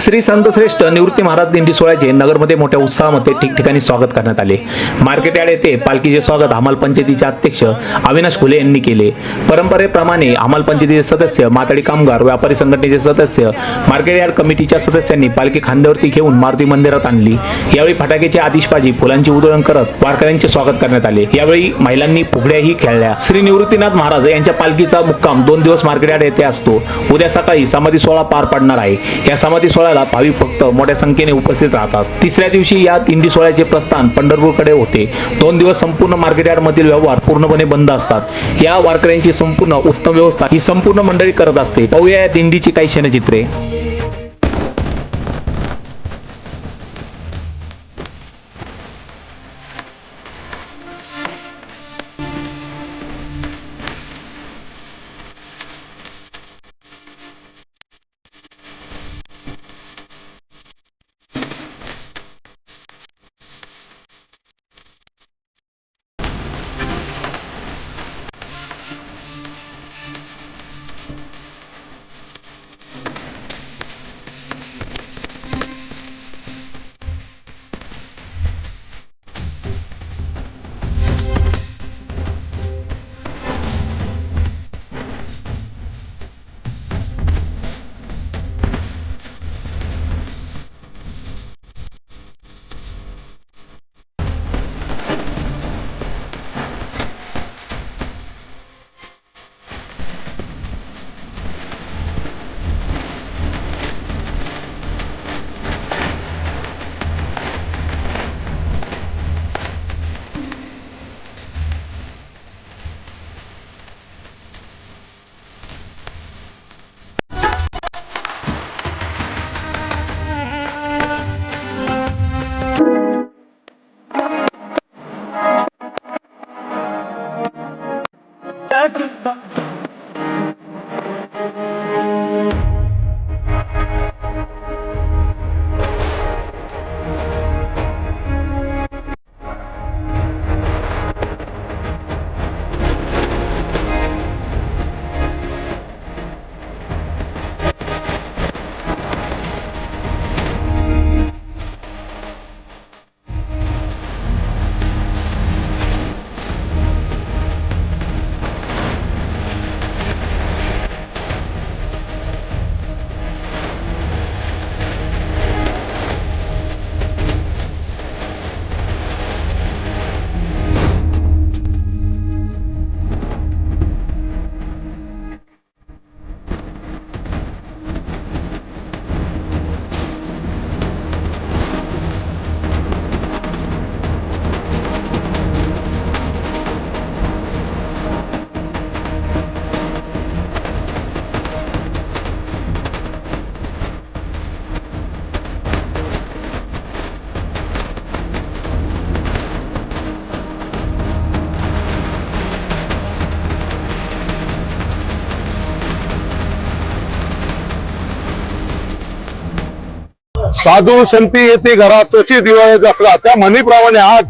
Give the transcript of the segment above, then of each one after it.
श्री संत श्रेष्ठ निवृत्ती महाराज दिंडी सोहळ्याचे नगरमध्ये मोठ्या उत्साहामध्ये ठिकठिकाणी स्वागत करण्यात आले. मार्केट यार्ड येथे पालखीचे स्वागत हमाल पंचायतीचे अध्यक्ष अविनाश फुले यांनी केले. परंपरेप्रमाणे हमाल पंचायतीचे सदस्य माताडी कामगार व्यापारी संघटनेचे सदस्य मार्केट यार्ड कमिटीच्या सदस्यांनी पालखी खांद्यावरती घेऊन मारुती मंदिरात आणली. यावेळी फटाक्याची आतिषबाजी फुलांची उधळण करत वारकऱ्यांचे स्वागत करण्यात आले. यावेळी महिलांनी फुगड्याही खेळल्या. श्री निवृत्तीनाथ महाराज यांच्या पालखीचा मुक्काम दोन दिवस मार्केट यार्ड येथे असतो. उद्या सकाळी समाधी सोहळा पार पडणार आहे. या समाधी सोहळा सोहळ्याला भाविक भक्त मोठ्या संख्येने उपस्थित राहतात. तिसऱ्या दिवशी या दिंडी सोहळ्याचे प्रस्थान पंढरपूरकडे होते. दोन दिवस संपूर्ण मार्केट मधील व्यवहार पूर्णपणे बंद असतात. या वारकऱ्यांची संपूर्ण उत्तम व्यवस्था ही संपूर्ण मंडळी करत असते. पाहूया या दिंडीची काही क्षणचित्रे. どう? साधू संती येते घरात तशी दिवाळी असला त्या म्हणीप्रमाणे आज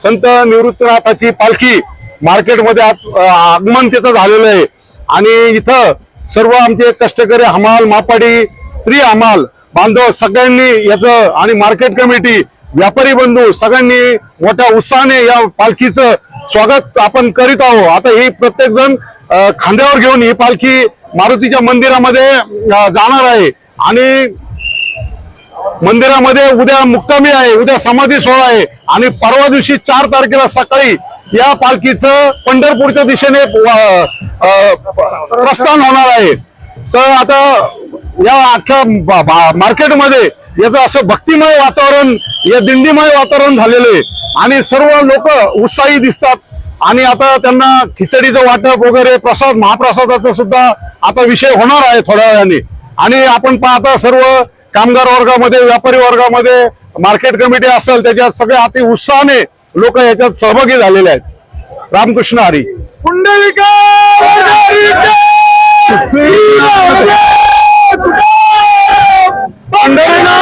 संत निवृत्तनाथाची पालखी मार्केटमध्ये आज, आगमन तिथं झालेलं आहे. आणि इथं सर्व आमचे कष्टकरी हमाल मापाडी स्त्री हमाल बांधव सगळ्यांनी याचं आणि मार्केट कमिटी व्यापारी बंधू सगळ्यांनी मोठ्या उत्साहाने या पालखीचं स्वागत आपण करीत आहोत. आता ही प्रत्येक जण खांद्यावर घेऊन ही पालखी मारुतीच्या मंदिरामध्ये जाणार आहे. आणि मंदिरामध्ये उद्या मुक्कामी आहे उद्या समाधी सोहळा आहे. आणि परवा दिवशी चार तारखेला सकाळी या पालखीचं पंढरपूरच्या दिशेने प्रस्थान होणार आहे. तर आता या अख्ख्या बा- मार्केटमध्ये याचं असं भक्तिमय वातावरण या दिंडीमय वातावरण झालेलं आहे. आणि सर्व लोक उत्साही दिसतात. आणि आता त्यांना खिचडीचं वाटप वगैरे प्रसाद महाप्रसादाचा सुद्धा आता विषय होणार आहे थोड्या वेळाने. आणि आपण पाहता सर्व कामगार वर्गामध्ये व्यापारी वर्गामध्ये मार्केट कमिटी असेल त्याच्यात सगळे अति उत्साहाने लोक याच्यात सहभागी झालेले आहेत. रामकृष्ण हरी. पंढरीनाथ